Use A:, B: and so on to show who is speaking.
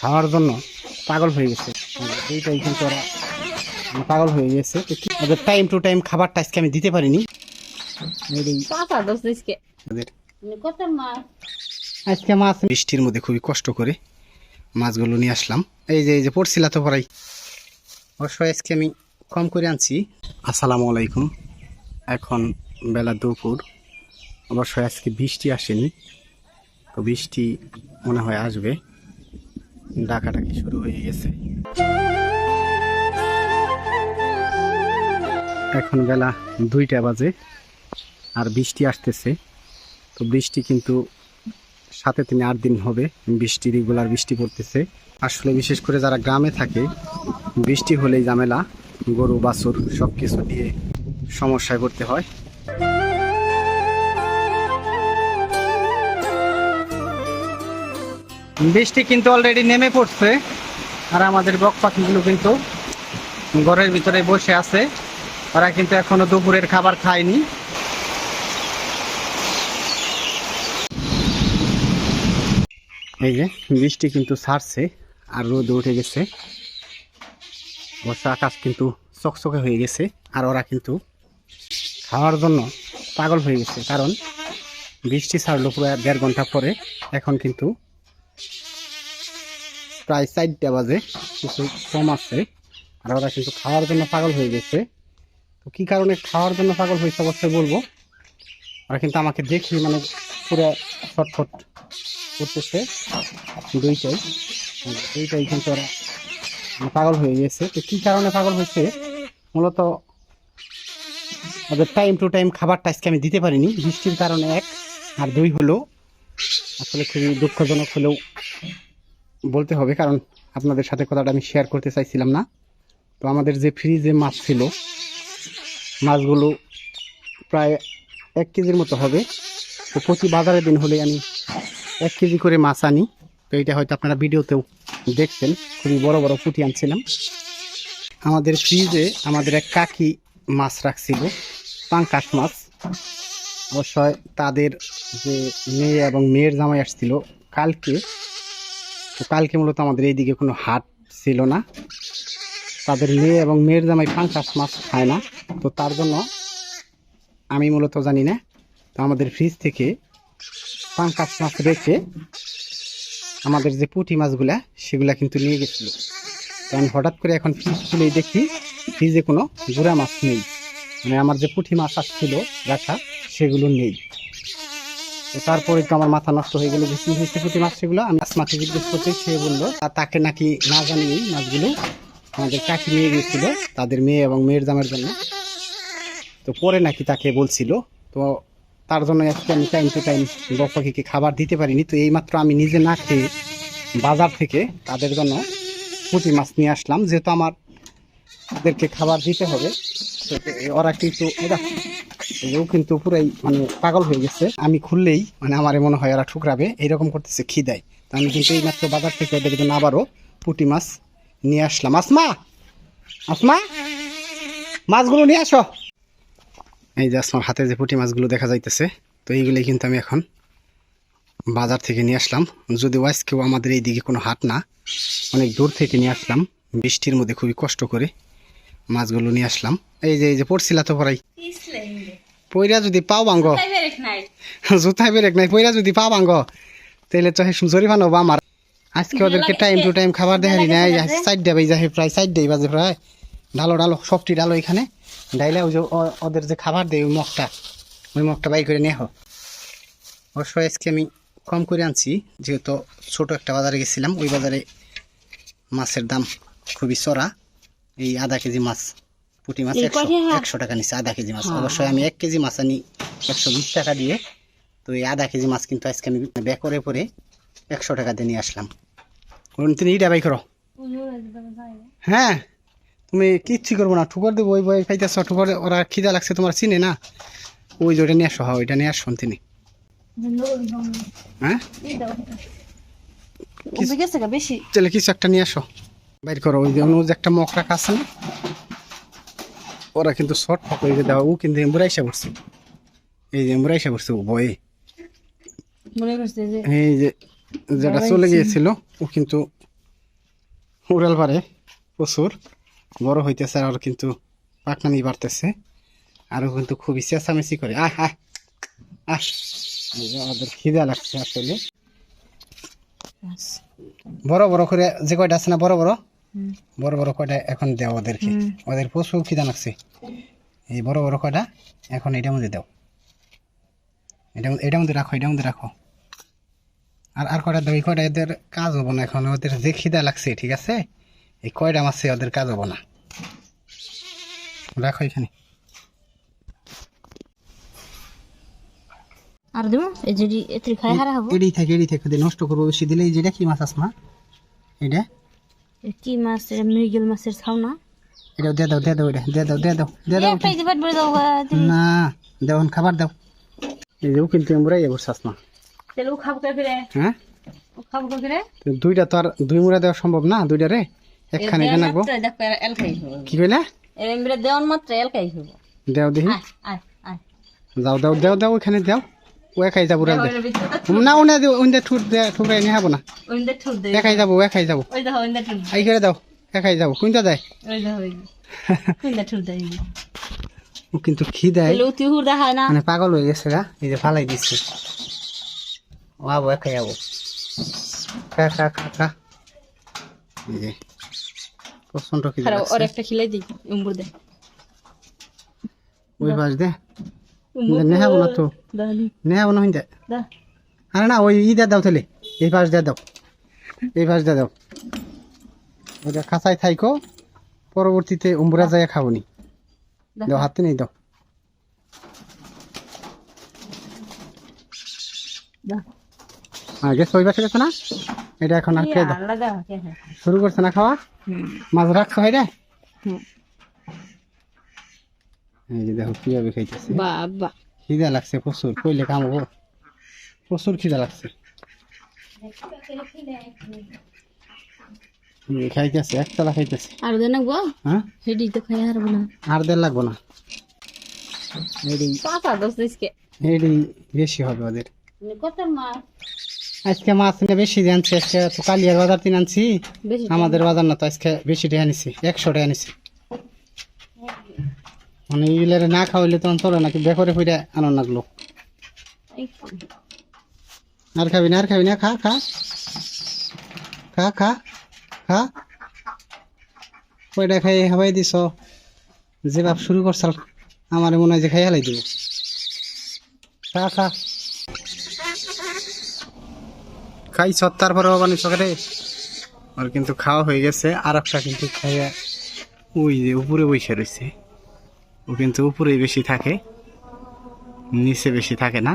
A: খাওয়ার জন্য পাগল হয়ে গেছে। এইটাই কিন্তু ওরা পাগল হয়ে গেছে। ওদের টাইম টু টাইম খাবারটা আজকে আমি দিতে পারিনি।
B: মাছ?
A: আজকে মাছ বৃষ্টির মধ্যে খুবই কষ্ট করে মাছগুলো নিয়ে আসলাম। এই যে এই যে পড়ছিলা তো পড়াই। অবশ্যই আজকে আমি কম করে আনছি। আসসালামু আলাইকুম। এখন বেলা দুপুর। অবশ্যই আজকে বৃষ্টি আসেনি। তো বৃষ্টি মনে হয় আসবে। ডাকাডাকি শুরু হয়ে গেছে। এখন বেলা দুইটা বাজে আর বৃষ্টি আসতেছে। তো বৃষ্টি কিন্তু সাথে তিন আট দিন হবে। বৃষ্টি, রেগুলার বৃষ্টি পড়তেছে। আসলে বিশেষ করে যারা গ্রামে থাকে, বৃষ্টি হলেই ঝামেলা, গরু, বাছুর সব কিছু দিয়ে সমস্যায় পড়তে হয়। বৃষ্টি কিন্তু অলরেডি নেমে পড়ছে। আর আমাদের বক পাখিগুলো কিন্তু ঘরের ভিতরে বসে আছে। ওরা কিন্তু এখনও দুপুরের খাবার খায়নি। এই যে, বৃষ্টি কিন্তু ছাড়ছে আর রোদ উঠে গেছে। বর্ষা আকাশ কিন্তু চকচকে হয়ে গেছে আর ওরা কিন্তু খাওয়ার জন্য পাগল হয়ে গেছে। কারণ বৃষ্টি ছাড়লো পুরো দেড় ঘণ্টা পরে। এখন কিন্তু প্রায় চারটা বাজে, কিছু কম আছে। আর ওরা কিন্তু খাওয়ার জন্য পাগল হয়ে গেছে। তো কী কারণে খাওয়ার জন্য পাগল হয়েছে অবশ্যই বলব। ওরা কিন্তু আমাকে দেখি মানে পুরো ছটফট করতেছে। দুইটাই দুইটাই কিন্তু ওরা পাগল হয়ে গেছে। তো কী কারণে পাগল হয়েছে? মূলত ওদের টাইম টু টাইম খাবারটা আজকে আমি দিতে পারিনি। বৃষ্টির কারণে এক, আর দুই হলো, আসলে খুবই দুঃখজনক হলেও বলতে হবে, কারণ আপনাদের সাথে কথাটা আমি শেয়ার করতে চাইছিলাম না। তো আমাদের যে ফ্রিজে মাছ ছিল, মাছগুলো প্রায় এক কেজির মতো হবে। তো প্রতি বাজারের দিন হলে আমি এক কেজি করে মাছ আনি। তো এটা হয়তো আপনারা ভিডিওতেও দেখছেন, খুবই বড় বড় পুঁটি আনছিলাম। আমাদের ফ্রিজে আমাদের এক কাকি মাছ রাখছিল, পাঙ্কাশ মাছ। অবশ্যই তাদের যে মেয়ে এবং মেয়ের জামাই আসছিল কালকে তো কালকে মূলত আমাদের এইদিকে কোনো হাট ছিল না। তাদের মেয়ে এবং মেয়ের জামাই পাঙ্কাশ মাছ খায় না। তো তার জন্য আমি মূলত জানি না। তো আমাদের ফ্রিজ থেকে পাঙ্কাশ মাছ রেখে আমাদের যে পুঁটি মাছগুলা, সেগুলা কিন্তু নিয়ে গেছিল। তো আমি হঠাৎ করে এখন ফ্রিজ খুলেই দেখি ফ্রিজে কোনো গুড়া মাছ নেই। মানে আমার যে পুঁটি মাছ আসছিল রাখা, সেগুলো নেই। তারপরে তো আমার মাথা নষ্ট হয়ে গেল, যে কি পুঁটি মাছ সেগুলো? আমি আসমাকে জিজ্ঞেস করতে সে বলল তাকে নাকি না জানিয়েই মাছগুলো আমাদের কাকি নিয়ে গিয়েছিল তাদের মেয়ে এবং মেয়ের দামের জন্য। তো পরে নাকি তাকে বলছিল, তো তার জন্য আজকে আমি টাইম টু টাইম বক খাবার দিতে পারিনি, তো এইমাত্র আমি নিজে না খেয়ে বাজার থেকে তাদের জন্য পুঁটি মাছ নিয়ে আসলাম, যেহেতু আমার তাদেরকে খাবার দিতে হবে। ওরা কিন্তু ওরা ও কিন্তু পুরাই মানে পাগল হয়ে গেছে। আমি খুললেই মানে আমার মনে হয় ওরা ঠুকরাবে, এইরকম করতেছে, খিদায়। তো আমি কিন্তু এইমাত্র বাজার থেকে ওদের জন্য আবারও পুঁটি মাছ নিয়ে আসলাম। আসমা! আসমা! মাছগুলো নিয়ে আসো। এই যে আমার হাতে যে পুঁটি মাছগুলো দেখা যাইতেছে, তো এইগুলোই কিন্তু আমি এখন বাজার থেকে নিয়ে আসলাম। যদিও কেউ আমাদের এই দিকে কোনো হাট না, অনেক দূর থেকে নিয়ে আসলাম। বৃষ্টির মধ্যে খুবই কষ্ট করে মাছগুলো নিয়ে আসলাম। এই যে এই যে পড়ছিলা তো পড়াই। পইরা যদি পাও ভাঙ্গ জুতাই বেরেক নাই। পইরা যদি পাও ভাঙ্গ তাহলে তো জরিমানা হব আমার। আজকে ওদেরকে টাইম টু টাইম খাবার দেখারি নাই চারটা বাজে যায় প্রায় চারটাই বাজে প্রায়। ডালো ডালো সবটি ডালো এখানে। ডাইলে ওই যে ওদের যে খাবার দেয় ওই মগটা। ওই মগটা বাই করে নিয়ে অবশ্যই আজকে আমি কম করে আনছি যেহেতু ছোট একটা বাজারে গেছিলাম ওই বাজারে মাছের দাম খুবই চড়া। এই আধা কেজি মাছ। পুঁটি মাছ একশো একশো টাকা নিচ্ছে আধা কেজি মাছ।
B: হ্যাঁ।
A: অবশ্যই আমি এক কেজি মাছ আনি একশো বিশ টাকা দিয়ে। তো এই আধা কেজি মাছ কিন্তু আজকে আমি বেকরে পরে একশো টাকা দিয়ে নিয়ে আসলাম। বলুন, তুমি ইটা বাই করো। হ্যাঁ তুমি কিচ্ছু করব না ঠুকর দেবো ওই বই খাইতেছ ঠুকর ওরা খিদা লাগছে তোমার চিনে না? ওই যে ওইটা নিয়ে আসো হ্যাঁ ওইটা নিয়ে আসুন তিনি। হ্যাঁ?
B: বেশি।
A: তাহলে কিছু একটা নিয়ে আসো। বাইর করো ওই যে একটা মক রাখা আছে না? ওরা কিন্তু শর্ট ফক দেওয়া ও কিন্তু এমবুরাইসা করছে। এই যে এমবুরাইসা করছে ও ভয়ে।
B: মনে করছে যে
A: এই যে যেটা চলে গিয়েছিল ও কিন্তু উড়াল পারে প্রচুর। বড় হইতেছে আর কিন্তু পাকনানি বাড়তেছে। আরও কিন্তু খুবই চেঁচামেচি করে। আহ আহ আহ। এই খিদা লাগছে আসলে। বড় বড় করে যে কয়টা আছে না বড় বড়। বড় বড় কয়টা এখন দেও ওদেরকে। ওদের প্রচুর খিদা লাগছে। এই বড় বড় কয়টা এখন এটার মধ্যে দাও। এটা এটার মধ্যে রাখো এটার মধ্যে রাখো। আর আর কয়টা দাও? এই কয়টা এদের কাজ হব না এখন। ওদের যে খিদা লাগছে ঠিক আছে? এই কয়টা মাছে ওদের কাজ হব না। রাখো এখানে।
B: আর দেবো? এই যে এত্রি খাই হারা হব।
A: এড়িয়ে থাকে এড়িয়ে থাকে। নষ্ট করব বেশি দিলে। এই যেটা কি মাছ আসমা এটা?
B: কি মাছ এটা মৃগেল মাছের ছাও না?
A: এটা দিয়ে দাও দিয়ে দাও এটা দিয়ে দাও দিয়ে দাও দিয়ে দাও।
B: দাও
A: না দেওয়ান খাবার দাও। এই যে কিন্তু এমরাই এবার শাসমা
B: তাহলে ও খাব কে ফিরে?
A: হ্যাঁ?
B: ও খাব কে ফিরে?
A: দুইটা তো আর দুই মুড়া দেওয়া সম্ভব না দুইটা রে? একখানে কি কইলা?
B: এমরে দেওয়ান মাত্র এল খাই হব
A: দেও দেখি।
B: আয় আয় আয়।
A: যাও দাও দেও দাও ওখানে দাও। ও একাই যাব দে না দিও ওইটা ঠুট দে ঠুকরাই নিয়ে হব না
B: ওই দে ঠুর দে
A: একাই যাব একাই যাব
B: ওই দেখো ওই দে ঠুর
A: আই করে দাও একাই যাব কোনটা যায়
B: ওই দেখো ওই ওই দে ঠুর
A: ও কিন্তু খি দেয়
B: তাহলে উতি হুর দেখায় না
A: মানে পাগল হয়ে গেছে গা এই যে ফালাই দিচ্ছে ও আবো একাই যাব খা খা খা খা এই যে প্রচণ্ড
B: খারাপ ওর একটা খিলাই দিই উম্বুর দে
A: ওই পাশ দে নেহা বলো তো। নেহা বলো হিন্দে
B: দা।
A: আরে না ওই ই দাও তাহলে। এই পাশ দিয়ে দাও। এই পাশ দিয়ে দাও। ওটা খাঁচায় থাইকো পরবর্তীতে উম্বুরা যায় খাবনি। দাও হাতে নেই দাও।
B: দা।
A: গেছে ওই পাশে গেছে না? এটা এখন আর খেয়ে দাও। শুরু করছে না খাওয়া? মাছ রাখছো হয় রে?
B: হুম।
A: এই যে দেখো কীভাবে খাইতেছে।
B: বাবা।
A: খিদা লাগছে প্রচুর কইলে প্রচুর খিদা লাগছে। হুম, খাইতেছে একতলা খাইতেছে।
B: আর দেন
A: হ্যাঁ?
B: হেডি তো খাই হারবো না।
A: আর দেড় লাগবো না।
B: দিসকে
A: বেশি হবে ওদের।
B: কত মাছ?
A: আজকে মাছ নিয়ে বেশি দিয়ে আনছি আজকে তো কালিয়ার বাজার তিন আনছি। আমাদের বাজার না তো আজকে বেশি টাকা নিছি একশো টাকা নিছি মানে ইলের না খাওয়াইলে তখন চলে নাকি বেকরে ফুইটা আনন্দ লাগল। আর খাবি না, আর খাবি না, খা খা। খা খা খা। কয়টা খাই হাবাই দিছ? যে বাপ শুরু করছাল আমার মনে হয় যে খাই হালাই দিব খা খা। খাই সত্তার পরে বানি সকালে আর কিন্তু খাওয়া হয়ে গেছে, আর একটা কিন্তু খাইয়া ওই যে উপরে বসে রয়েছে কিন্তু উপরেই বেশি থাকে নিচে বেশি থাকে না?